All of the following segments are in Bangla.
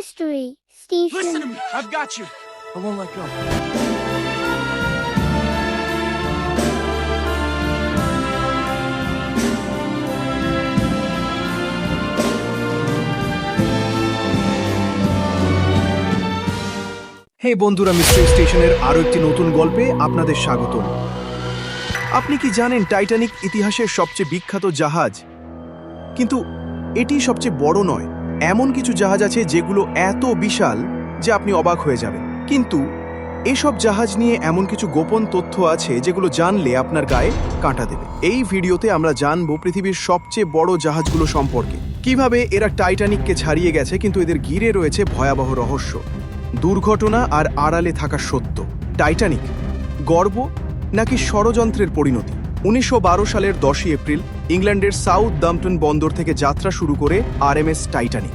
Mystery Station. Listen to me. I've got you. I won't let go. হে বন্ধুরা মিস্ট্রি স্টেশনের আরও একটি নতুন গল্পে আপনাদের স্বাগত আপনি কি জানেন টাইটানিক ইতিহাসের সবচেয়ে বিখ্যাত জাহাজ কিন্তু এটি সবচেয়ে বড় নয় এমন কিছু জাহাজ আছে যেগুলো এত বিশাল যে আপনি অবাক হয়ে যাবেন। কিন্তু এসব জাহাজ নিয়ে এমন কিছু গোপন তথ্য আছে যেগুলো জানলে আপনার গায়ে কাঁটা দেবে। এই ভিডিওতে আমরা জানব পৃথিবীর সবচেয়ে বড় জাহাজগুলো সম্পর্কে। কীভাবে এরা টাইটানিককে ছাড়িয়ে গেছে, কিন্তু এদের ঘিরে রয়েছে ভয়াবহ রহস্য। দুর্ঘটনা আর আড়ালে থাকা সত্য। টাইটানিক গর্ব নাকি ষড়যন্ত্রের পরিণতি? উনিশশো বারো সালের দশই এপ্রিল ইংল্যান্ডের সাউথ দাম্পটন বন্দর থেকে যাত্রা শুরু করে আরএমএস টাইটানিক।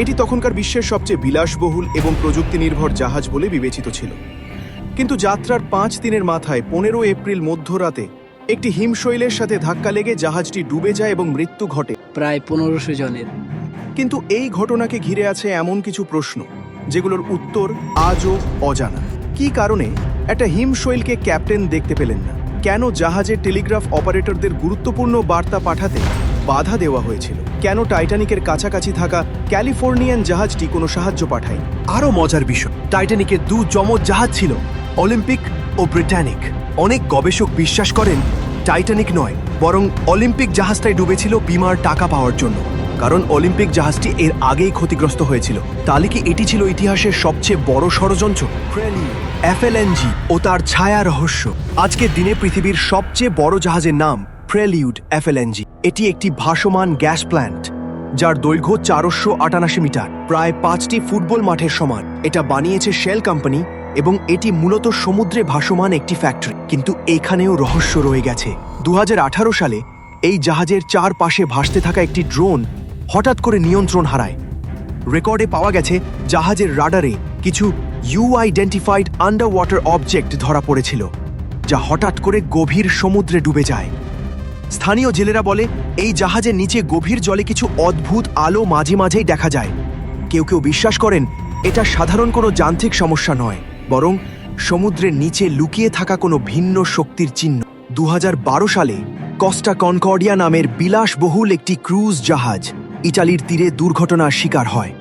এটি তখনকার বিশ্বের সবচেয়ে বিলাসবহুল এবং প্রযুক্তি নির্ভর জাহাজ বলে বিবেচিত ছিল। কিন্তু যাত্রার পাঁচ দিনের মাথায় পনেরো এপ্রিল মধ্যরাতে একটি হিমশৈলের সাথে ধাক্কা লেগে জাহাজটি ডুবে যায় এবং মৃত্যু ঘটে। প্রায় পনেরোশো জনের। কিন্তু এই ঘটনাকে ঘিরে আছে এমন কিছু প্রশ্ন যেগুলোর উত্তর আজও অজানা। কী কারণে একটা হিমশৈলকে ক্যাপ্টেন দেখতে পেলেন না? কেন জাহাজের টেলিগ্রাফ অপারেটরদের গুরুত্বপূর্ণ বার্তা পাঠাতে বাধা দেওয়া হয়েছিল? কেন টাইটানিকের কাছাকাছি থাকা ক্যালিফোর্নিয়ান জাহাজটি কোনো সাহায্য পাঠায় আরও মজার বিষয় টাইটানিকের দু যমজ জাহাজ ছিল, অলিম্পিক ও ব্রিটানিক। অনেক গবেষক বিশ্বাস করেন, টাইটানিক নয়, বরং অলিম্পিক জাহাজটাই ডুবেছিল বিমার টাকা পাওয়ার জন্য। কারণ অলিম্পিক জাহাজটি এর আগেই ক্ষতিগ্রস্ত হয়েছিল। তাহলে কি এটি ছিল ইতিহাসের সবচেয়ে বড় ষড়যন্ত্র। এফএলএনজি ও তার ছায়া রহস্য। আজকের দিনে পৃথিবীর সবচেয়ে বড় জাহাজের নাম প্রেলিউড এফএলএনজি। এটি একটি ভাসমান গ্যাস প্ল্যান্ট যার দৈর্ঘ্য চারশো আটানাশি মিটার প্রায় পাঁচটি ফুটবল মাঠের সমান। এটা বানিয়েছে শেল কোম্পানি এবং এটি মূলত সমুদ্রে ভাসমান একটি ফ্যাক্টরি। কিন্তু এখানেও রহস্য রয়ে গেছে। দু হাজার আঠারো সালে এই জাহাজের চারপাশে ভাসতে থাকা একটি ড্রোন হঠাৎ করে নিয়ন্ত্রণ হারায়। রেকর্ডে পাওয়া গেছে জাহাজের রাডারে কিছু unidentified under water object ধরা পড়েছিল, যা হঠাৎ করে গভীর সমুদ্রে ডুবে যায়। স্থানীয় জেলেরা বলে, এই জাহাজের নিচে গভীর জলে কিছু অদ্ভুত আলো মাঝে মাঝেই দেখা যায়। কেউ কেউ বিশ্বাস করেন, এটা সাধারণ কোনো যান্ত্রিক সমস্যা নয়, বরং সমুদ্রের নিচে লুকিয়ে থাকা কোনো ভিন্ন শক্তির চিহ্ন। দু হাজার বারো সালে কস্টা কনকর্ডিয়া নামের বিলাসবহুল একটি ক্রুজ জাহাজ ইটালির তীরে দুর্ঘটনার শিকার হয়।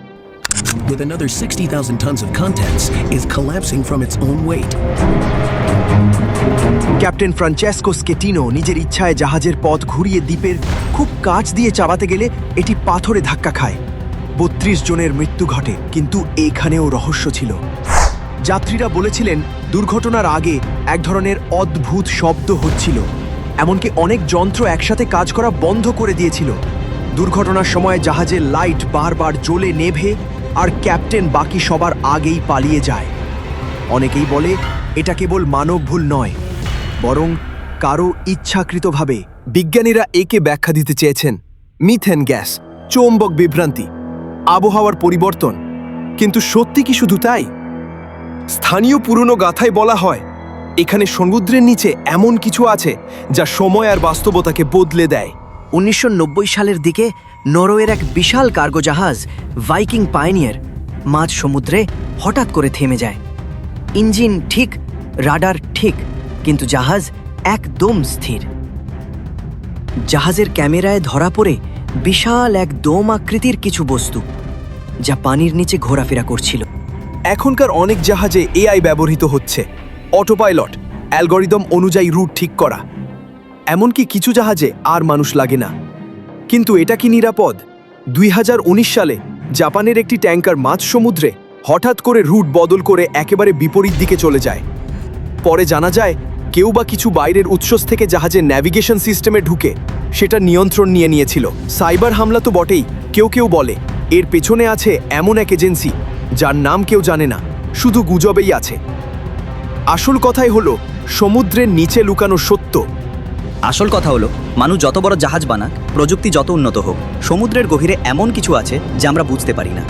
With another 60,000 tons of contents, is collapsing from its own weight. Captain Francesco Schettino নিজের ইচ্ছায় জাহাজের পথ ঘুরিয়ে দ্বীপের খুব কাছ দিয়ে চাবাতে গেলে এটি পাথরে ধাক্কা খায়। বত্রিশ জনের মৃত্যু ঘটে কিন্তু এখানেও রহস্য ছিল। যাত্রীরা বলেছিলেন দুর্ঘটনার আগে এক ধরনের অদ্ভুত শব্দ হচ্ছিল। এমনকি অনেক যন্ত্র একসাথে কাজ করা বন্ধ করে দিয়েছিল। দুর্ঘটনার সময় জাহাজের লাইট বারবার জ্বলে নেভে আর ক্যাপ্টেন বাকি সবার আগেই পালিয়ে যায়। অনেকেই বলে, এটা কেবল মানব ভুল নয়, বরং কারও ইচ্ছাকৃতভাবে। বিজ্ঞানীরা একে ব্যাখ্যা দিতে চেয়েছেন, মিথেন গ্যাস, চৌম্বক বিভ্রান্তি, আবহাওয়ার পরিবর্তন। কিন্তু সত্যি কি শুধু তাই? স্থানীয় পুরনো গাথায় বলা হয়, এখানে সমুদ্রের নিচে এমন কিছু আছে যা সময় আর বাস্তবতাকে বদলে দেয়। উনিশশো নব্বই সালের দিকে নরওয়ের এক বিশাল কার্গো জাহাজ ভাইকিং পাইনিয়ার মাঝ সমুদ্রে হঠাৎ করে থেমে যায়। ইঞ্জিন ঠিক, রাডার ঠিক, কিন্তু জাহাজ একদম স্থির। জাহাজের ক্যামেরায় ধরা পড়ে বিশাল এক দোম আকৃতির কিছু বস্তু, যা পানির নিচে ঘোরাফেরা করছিল। এখনকার অনেক জাহাজে এআই ব্যবহৃত হচ্ছে। অটোপাইলট, অ্যালগরিদম অনুযায়ী রুট ঠিক করা। এমনকি কিছু জাহাজে আর মানুষ লাগে না। কিন্তু এটা কি নিরাপদ? দুই হাজার উনিশ সালে জাপানের একটি ট্যাঙ্কার মাঝ সমুদ্রে হঠাৎ করে রুট বদল করে একেবারে বিপরীত দিকে চলে যায়। পরে জানা যায়, কেউ বা কিছু বাইরের উৎস থেকে জাহাজের ন্যাভিগেশন সিস্টেমে ঢুকে সেটা নিয়ন্ত্রণ নিয়ে নিয়েছিল। সাইবার হামলা তো বটেই, কেউ কেউ বলে। এর পেছনে আছে এমন এক এজেন্সি, যার নাম কেউ জানে না, শুধু গুজবেই আছে। আসল কথাই হলো, সমুদ্রের নিচে লুকানো সত্য। আসল কথা হলো, মানুষ যত বড় জাহাজ বানাক, প্রযুক্তি যত উন্নত হোক, সমুদ্রের গভীরে এমন কিছু আছে যা আমরা বুঝতে পারি না।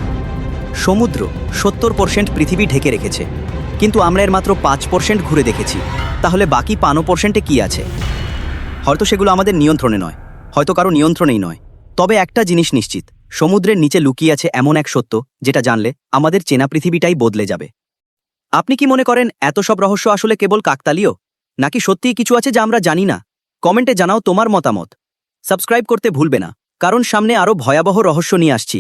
সমুদ্র সত্তর পার্সেন্ট পৃথিবী ঢেকে রেখেছে, কিন্তু আমরা এর মাত্র পাঁচ পার্সেন্ট ঘুরে দেখেছি। তাহলে বাকি পানো পার্সেন্টে কী আছে? হয়তো সেগুলো আমাদের নিয়ন্ত্রণে নয়, হয়তো কারও নিয়ন্ত্রণেই নয়। তবে একটা জিনিস নিশ্চিত, সমুদ্রের নিচে লুকিয়ে আছে এমন এক সত্য, যেটা জানলে আমাদের চেনা পৃথিবীটাই বদলে যাবে। আপনি কি মনে করেন, এত সব রহস্য আসলে কেবল কাকতালীয়? নাকি সত্যিই কিছু আছে যা আমরা জানি না? কমেন্টে জানাও তোমার মতামত। সাবস্ক্রাইব করতে ভুলবে না, কারণ সামনে আরও ভয়াবহ রহস্য নিয়ে আসছি।